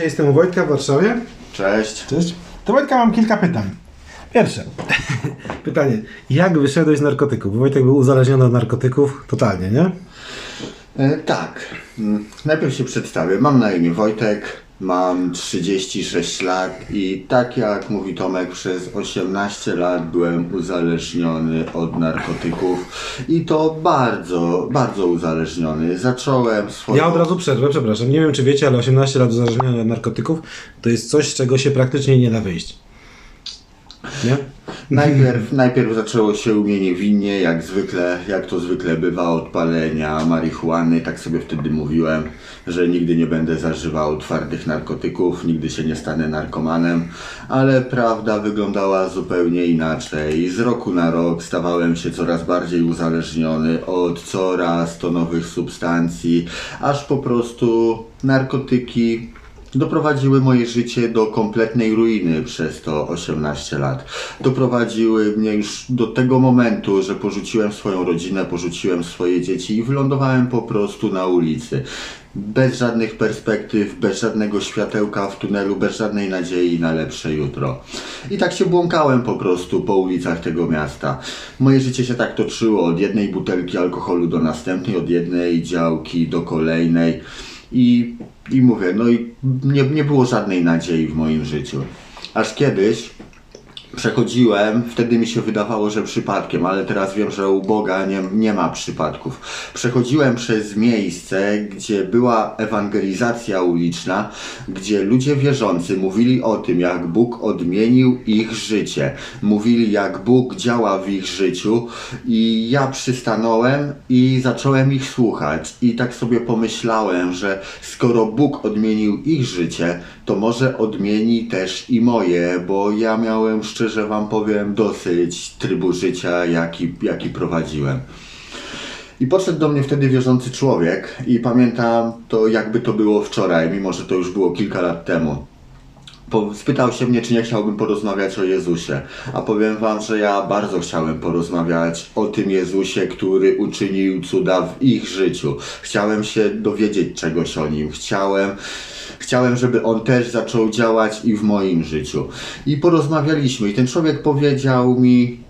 Dzisiaj jestem u Wojtka w Warszawie. Cześć. Cześć. Do Wojtka mam kilka pytań. Pierwsze. Pytanie. Jak wyszedłeś z narkotyków? Bo Wojtek był uzależniony od narkotyków totalnie, nie? E, tak. Mm, Najpierw się przedstawię. Mam na imię Wojtek, mam 36 lat i tak jak mówi Tomek, przez 18 lat byłem uzależniony od narkotyków i to bardzo, bardzo uzależniony. Zacząłem swoją... Ja od razu przerwę, przepraszam. Nie wiem, czy wiecie, ale 18 lat uzależnienia od narkotyków to jest coś, z czego się praktycznie nie da wyjść. Nie? Najpierw, najpierw zaczęło się u mnie niewinnie, jak zwykle, jak to zwykle bywa, od palenia marihuany. Tak sobie wtedy mówiłem, że nigdy nie będę zażywał twardych narkotyków, nigdy się nie stanę narkomanem, ale prawda wyglądała zupełnie inaczej. Z roku na rok stawałem się coraz bardziej uzależniony od coraz to nowych substancji, aż po prostu narkotyki doprowadziły moje życie do kompletnej ruiny przez to 18 lat. Doprowadziły mnie już do tego momentu, że porzuciłem swoją rodzinę, porzuciłem swoje dzieci i wylądowałem po prostu na ulicy. Bez żadnych perspektyw, bez żadnego światełka w tunelu, bez żadnej nadziei na lepsze jutro. I tak się błąkałem po prostu po ulicach tego miasta. Moje życie się tak toczyło od jednej butelki alkoholu do następnej, od jednej działki do kolejnej. I, i mówię, no i nie, nie było żadnej nadziei w moim życiu. Aż kiedyś przechodziłem, wtedy mi się wydawało, że przypadkiem, ale teraz wiem, że u Boga nie, nie ma przypadków. Przechodziłem przez miejsce, gdzie była ewangelizacja uliczna, gdzie ludzie wierzący mówili o tym, jak Bóg odmienił ich życie. Mówili, jak Bóg działa w ich życiu i ja przystanąłem i zacząłem ich słuchać. I tak sobie pomyślałem, że skoro Bóg odmienił ich życie, to może odmieni też i moje, bo ja miałem, szczerze wam powiem, dosyć trybu życia, jaki, jaki prowadziłem. I podszedł do mnie wtedy wierzący człowiek i pamiętam to jakby to było wczoraj, mimo że to już było kilka lat temu. Spytał się mnie, czy nie chciałbym porozmawiać o Jezusie. A powiem wam, że ja bardzo chciałem porozmawiać o tym Jezusie, który uczynił cuda w ich życiu. Chciałem się dowiedzieć czegoś o nim. Chciałem, chciałem, żeby on też zaczął działać i w moim życiu. I porozmawialiśmy i ten człowiek powiedział mi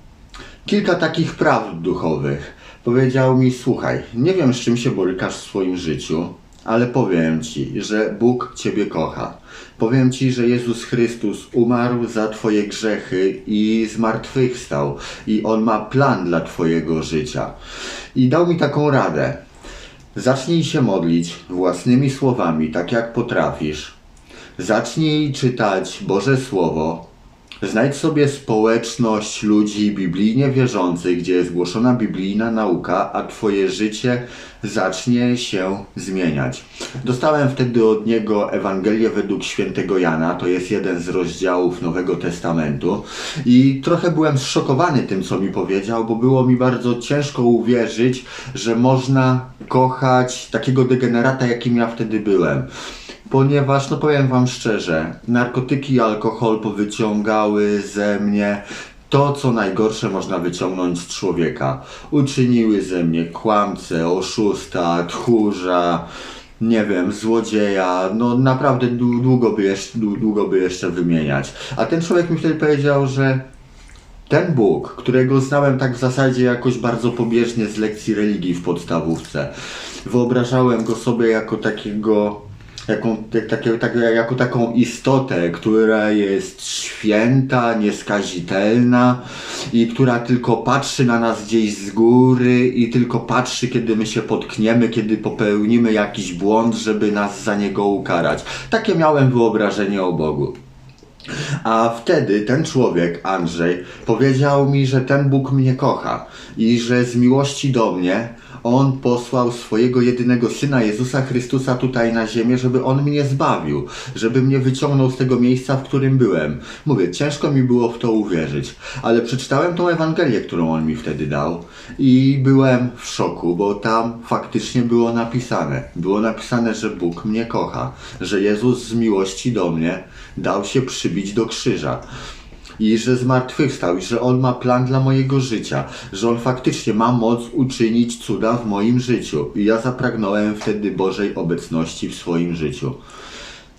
kilka takich prawd duchowych. Powiedział mi, słuchaj, nie wiem z czym się borykasz w swoim życiu, ale powiem Ci, że Bóg Ciebie kocha. Powiem Ci, że Jezus Chrystus umarł za Twoje grzechy i zmartwychwstał. I On ma plan dla Twojego życia. I dał mi taką radę. Zacznij się modlić własnymi słowami, tak jak potrafisz. Zacznij czytać Boże Słowo. Znajdź sobie społeczność ludzi biblijnie wierzących, gdzie jest głoszona biblijna nauka, a Twoje życie zacznie się zmieniać. Dostałem wtedy od niego Ewangelię według świętego Jana, to jest jeden z rozdziałów Nowego Testamentu. I trochę byłem zszokowany tym, co mi powiedział, bo było mi bardzo ciężko uwierzyć, że można kochać takiego degenerata, jakim ja wtedy byłem ponieważ, no powiem Wam szczerze, narkotyki i alkohol powyciągały ze mnie to, co najgorsze można wyciągnąć z człowieka. Uczyniły ze mnie kłamcę, oszusta, tchórza, nie wiem, złodzieja, no naprawdę dłu- długo by, jeszcze, dłu- długo by jeszcze wymieniać. A ten człowiek mi wtedy powiedział, że ten Bóg, którego znałem tak w zasadzie jakoś bardzo pobieżnie z lekcji religii w podstawówce, wyobrażałem go sobie jako takiego, jaką, tak, jako taką istotę, która jest święta, nieskazitelna i która tylko patrzy na nas gdzieś z góry i tylko patrzy, kiedy my się potkniemy, kiedy popełnimy jakiś błąd, żeby nas za niego ukarać. Takie miałem wyobrażenie o Bogu. A wtedy ten człowiek, Andrzej, powiedział mi, że ten Bóg mnie kocha i że z miłości do mnie on posłał swojego jedynego syna Jezusa Chrystusa tutaj na ziemię, żeby on mnie zbawił, żeby mnie wyciągnął z tego miejsca, w którym byłem. Mówię, ciężko mi było w to uwierzyć, ale przeczytałem tą Ewangelię, którą on mi wtedy dał i byłem w szoku, bo tam faktycznie było napisane. Było napisane, że Bóg mnie kocha, że Jezus z miłości do mnie dał się przybić do krzyża i że zmartwychwstał, i że On ma plan dla mojego życia, że On faktycznie ma moc uczynić cuda w moim życiu. I ja zapragnąłem wtedy Bożej obecności w swoim życiu.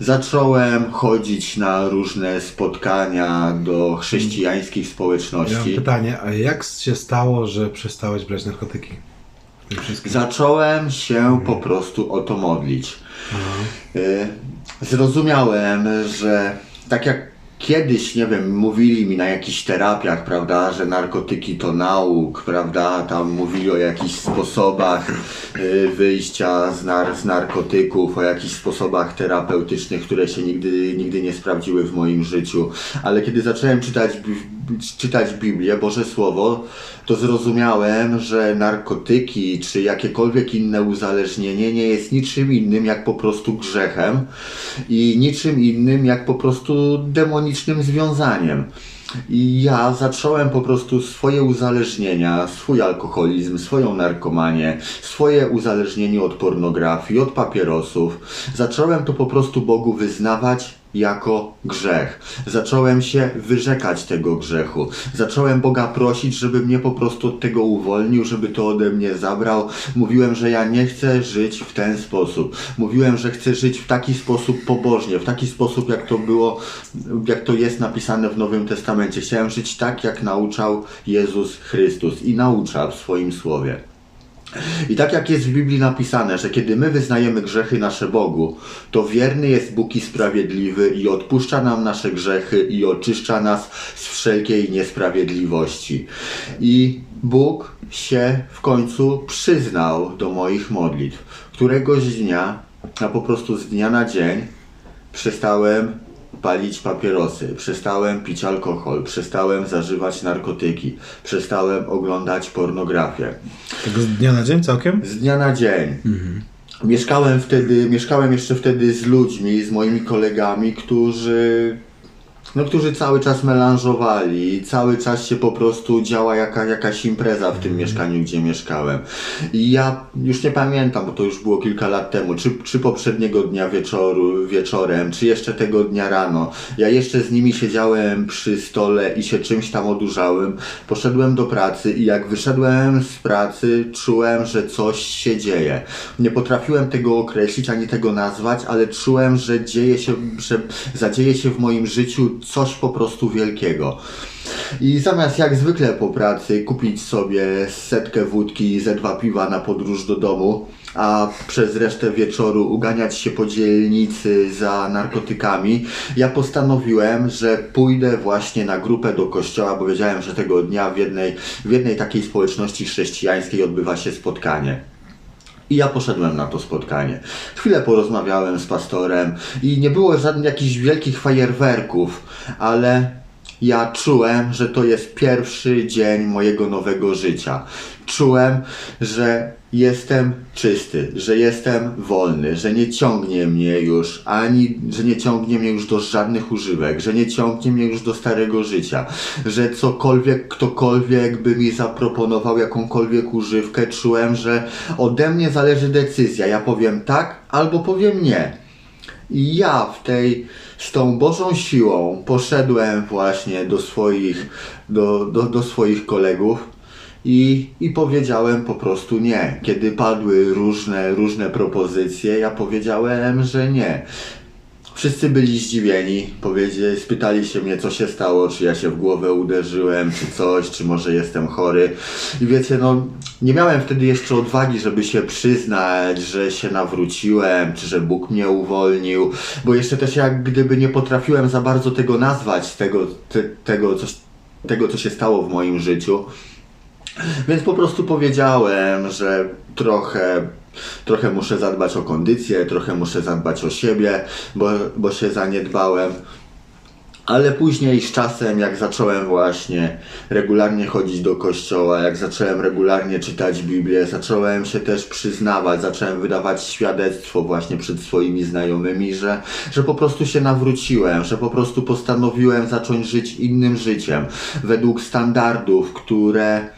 zacząłem chodzić na różne spotkania do chrześcijańskich Ja mam społeczności. pytanie, a jak się stało, że przestałeś brać narkotyki? Zacząłem się po prostu o to modlić. Y, Zrozumiałem, że tak jak kiedyś, nie wiem, mówili mi na jakichś terapiach, prawda, że narkotyki to nauk, prawda, tam mówili o jakichś sposobach y, wyjścia z, nar- z narkotyków, o jakichś sposobach terapeutycznych, które się nigdy, nigdy nie sprawdziły w moim życiu. Ale kiedy zacząłem czytać, czytać Biblię, Boże Słowo, to zrozumiałem, że narkotyki czy jakiekolwiek inne uzależnienie nie jest niczym innym jak po prostu grzechem i niczym innym jak po prostu demonicznym związaniem. I ja zacząłem po prostu swoje uzależnienia, swój alkoholizm, swoją narkomanię, swoje uzależnienie od pornografii, od papierosów. Zacząłem to po prostu Bogu wyznawać jako grzech. Zacząłem się wyrzekać tego grzechu. Zacząłem Boga prosić, żeby mnie po prostu od tego uwolnił, żeby to ode mnie zabrał. Mówiłem, że ja nie chcę żyć w ten sposób. Mówiłem, że chcę żyć w taki sposób pobożnie, w taki sposób, jak to było, jak to jest napisane w Nowym Testamencie. Chciałem żyć tak, jak nauczał Jezus Chrystus i naucza w swoim słowie. I tak jak jest w Biblii napisane, że kiedy my wyznajemy grzechy nasze Bogu, to wierny jest Bóg i sprawiedliwy i odpuszcza nam nasze grzechy i oczyszcza nas z wszelkiej niesprawiedliwości. I Bóg się w końcu przyznał do moich modlitw. Któregoś dnia, a po prostu z dnia na dzień, przestałem palić papierosy, przestałem pić alkohol, przestałem zażywać narkotyki, przestałem oglądać pornografię. Tego z dnia na dzień całkiem? Z dnia na dzień. Mieszkałem wtedy, mieszkałem jeszcze wtedy z ludźmi, z moimi kolegami, którzy no, którzy cały czas melanżowali, cały czas się po prostu działa jaka, jakaś impreza w tym mieszkaniu, gdzie mieszkałem. I ja już nie pamiętam, bo to już było kilka lat temu, czy, czy poprzedniego dnia wieczoru, wieczorem, czy jeszcze tego dnia rano. Ja jeszcze z nimi siedziałem przy stole i się czymś tam odurzałem. Poszedłem do pracy i jak wyszedłem z pracy, czułem, że coś się dzieje. Nie potrafiłem tego określić ani tego nazwać, ale czułem, że dzieje się, że zadzieje się w moim życiu coś po prostu wielkiego. I zamiast jak zwykle po pracy kupić sobie setkę wódki i ze dwa piwa na podróż do domu, a przez resztę wieczoru uganiać się po dzielnicy za narkotykami, ja postanowiłem, że pójdę właśnie na grupę do kościoła, bo wiedziałem, że tego dnia w jednej, w jednej takiej społeczności chrześcijańskiej odbywa się spotkanie. I ja poszedłem na to spotkanie. Chwilę porozmawiałem z pastorem i nie było żadnych jakichś wielkich fajerwerków, ale ja czułem, że to jest pierwszy dzień mojego nowego życia. Czułem, że jestem czysty, że jestem wolny, że nie ciągnie mnie już ani, że nie ciągnie mnie już do żadnych używek, że nie ciągnie mnie już do starego życia, że cokolwiek, ktokolwiek by mi zaproponował jakąkolwiek używkę, czułem, że ode mnie zależy decyzja. Ja powiem tak albo powiem nie. I ja w tej, z tą Bożą siłą poszedłem właśnie do swoich, do, do, do swoich kolegów i, i powiedziałem po prostu nie. Kiedy padły różne, różne propozycje, ja powiedziałem, że nie. Wszyscy byli zdziwieni, powiedzieli, spytali się mnie, co się stało, czy ja się w głowę uderzyłem, czy coś, czy może jestem chory. I wiecie, no, nie miałem wtedy jeszcze odwagi, żeby się przyznać, że się nawróciłem, czy że Bóg mnie uwolnił, bo jeszcze też jak gdyby nie potrafiłem za bardzo tego nazwać, tego, te, tego, coś, tego co się stało w moim życiu. Więc po prostu powiedziałem, że trochę, trochę muszę zadbać o kondycję, trochę muszę zadbać o siebie, bo, bo się zaniedbałem. Ale później z czasem, jak zacząłem właśnie regularnie chodzić do kościoła, jak zacząłem regularnie czytać Biblię, zacząłem się też przyznawać, zacząłem wydawać świadectwo właśnie przed swoimi znajomymi, że, że po prostu się nawróciłem, że po prostu postanowiłem zacząć żyć innym życiem, według standardów, które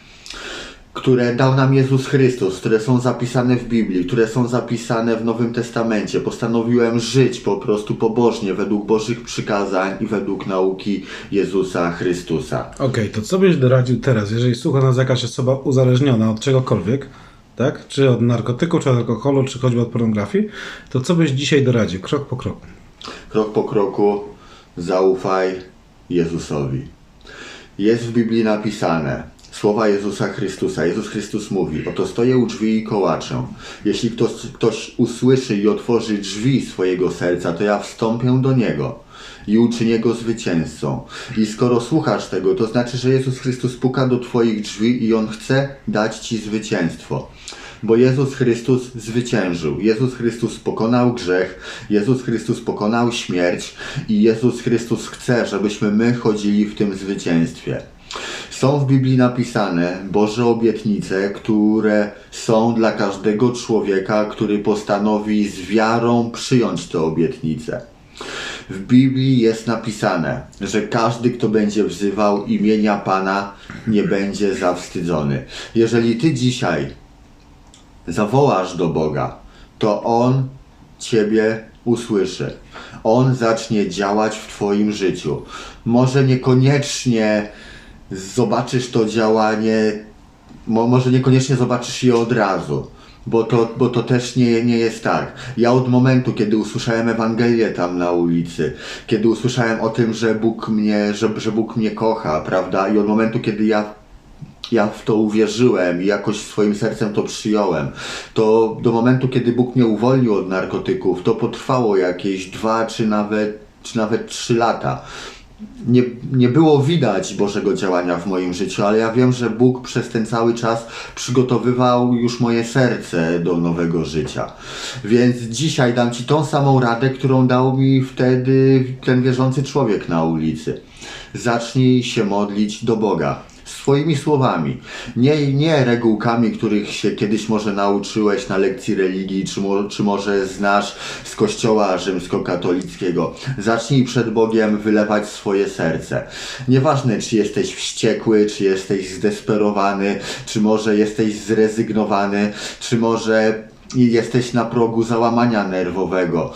które dał nam Jezus Chrystus, które są zapisane w Biblii, które są zapisane w Nowym Testamencie. Postanowiłem żyć po prostu pobożnie, według Bożych przykazań i według nauki Jezusa Chrystusa. Okej, to co byś doradził teraz, jeżeli słucha nas jakaś osoba uzależniona od czegokolwiek, tak? Czy od narkotyku, czy od alkoholu, czy choćby od pornografii, to co byś dzisiaj doradził, krok po kroku? Krok po kroku zaufaj Jezusowi. Jest w Biblii napisane słowa Jezusa Chrystusa. Jezus Chrystus mówi: Oto stoję u drzwi i kołaczę. Jeśli ktoś, ktoś usłyszy i otworzy drzwi swojego serca, to ja wstąpię do niego i uczynię go zwycięzcą. I skoro słuchasz tego, to znaczy, że Jezus Chrystus puka do Twoich drzwi i On chce dać Ci zwycięstwo. Bo Jezus Chrystus zwyciężył. Jezus Chrystus pokonał grzech, Jezus Chrystus pokonał śmierć i Jezus Chrystus chce, żebyśmy my chodzili w tym zwycięstwie. Są w Biblii napisane Boże obietnice, które są dla każdego człowieka, który postanowi z wiarą przyjąć te obietnice. W Biblii jest napisane, że każdy, kto będzie wzywał imienia Pana, nie będzie zawstydzony. Jeżeli ty dzisiaj zawołasz do Boga, to On Ciebie usłyszy. On zacznie działać w Twoim życiu. Może niekoniecznie zobaczysz to działanie, mo, może niekoniecznie zobaczysz je od razu. Bo to, bo to też nie, nie jest tak. Ja od momentu, kiedy usłyszałem Ewangelię tam na ulicy, kiedy usłyszałem o tym, że Bóg mnie, że, że Bóg mnie kocha, prawda? I od momentu, kiedy ja ja w to uwierzyłem i jakoś swoim sercem to przyjąłem. To do momentu, kiedy Bóg mnie uwolnił od narkotyków, to potrwało jakieś dwa czy nawet, czy nawet trzy lata. Nie, nie było widać Bożego działania w moim życiu, ale ja wiem, że Bóg przez ten cały czas przygotowywał już moje serce do nowego życia. Więc dzisiaj dam Ci tą samą radę, którą dał mi wtedy ten wierzący człowiek na ulicy. Zacznij się modlić do Boga swoimi słowami, nie, nie regułkami, których się kiedyś może nauczyłeś na lekcji religii, czy, mo, czy może znasz z kościoła rzymskokatolickiego. Zacznij przed Bogiem wylewać swoje serce. Nieważne, czy jesteś wściekły, czy jesteś zdesperowany, czy może jesteś zrezygnowany, czy może jesteś na progu załamania nerwowego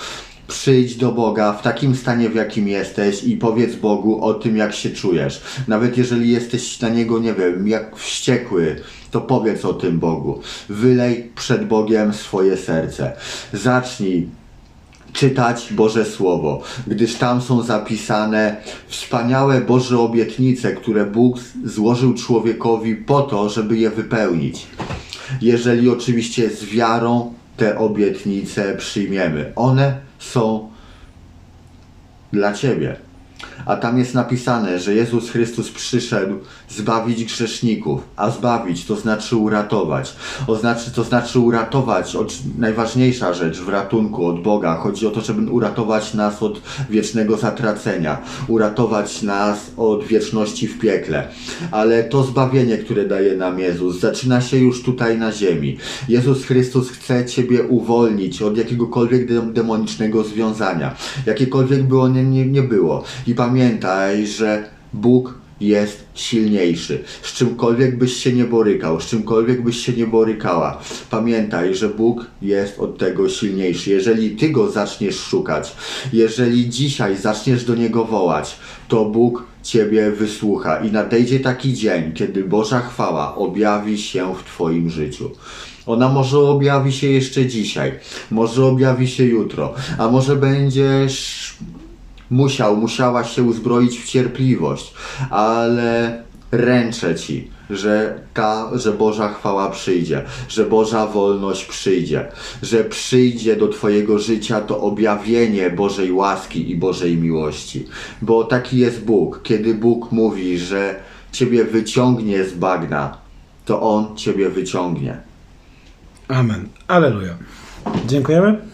przyjdź do Boga w takim stanie, w jakim jesteś i powiedz Bogu o tym, jak się czujesz. Nawet jeżeli jesteś na Niego, nie wiem, jak wściekły, to powiedz o tym Bogu. Wylej przed Bogiem swoje serce. Zacznij czytać Boże Słowo, gdyż tam są zapisane wspaniałe Boże obietnice, które Bóg złożył człowiekowi po to, żeby je wypełnić. Jeżeli oczywiście z wiarą te obietnice przyjmiemy. One są dla Ciebie. A tam jest napisane, że Jezus Chrystus przyszedł zbawić grzeszników, a zbawić to znaczy uratować. O znaczy, to znaczy uratować, najważniejsza rzecz w ratunku od Boga. Chodzi o to, żeby uratować nas od wiecznego zatracenia, uratować nas od wieczności w piekle. Ale to zbawienie, które daje nam Jezus, zaczyna się już tutaj na ziemi. Jezus Chrystus chce Ciebie uwolnić od jakiegokolwiek dem- demonicznego związania, jakiekolwiek by ono nie, nie było. I pamiętaj, że Bóg jest silniejszy. Z czymkolwiek byś się nie borykał, z czymkolwiek byś się nie borykała, pamiętaj, że Bóg jest od tego silniejszy. Jeżeli ty go zaczniesz szukać, jeżeli dzisiaj zaczniesz do niego wołać, to Bóg ciebie wysłucha i nadejdzie taki dzień, kiedy Boża chwała objawi się w twoim życiu. Ona może objawi się jeszcze dzisiaj, może objawi się jutro, a może będziesz musiał, musiała się uzbroić w cierpliwość, ale ręczę Ci, że ta, że Boża chwała przyjdzie, że Boża wolność przyjdzie, że przyjdzie do Twojego życia to objawienie Bożej łaski i Bożej miłości. Bo taki jest Bóg. Kiedy Bóg mówi, że Ciebie wyciągnie z bagna, to On Ciebie wyciągnie. Amen. Aleluja. Dziękujemy.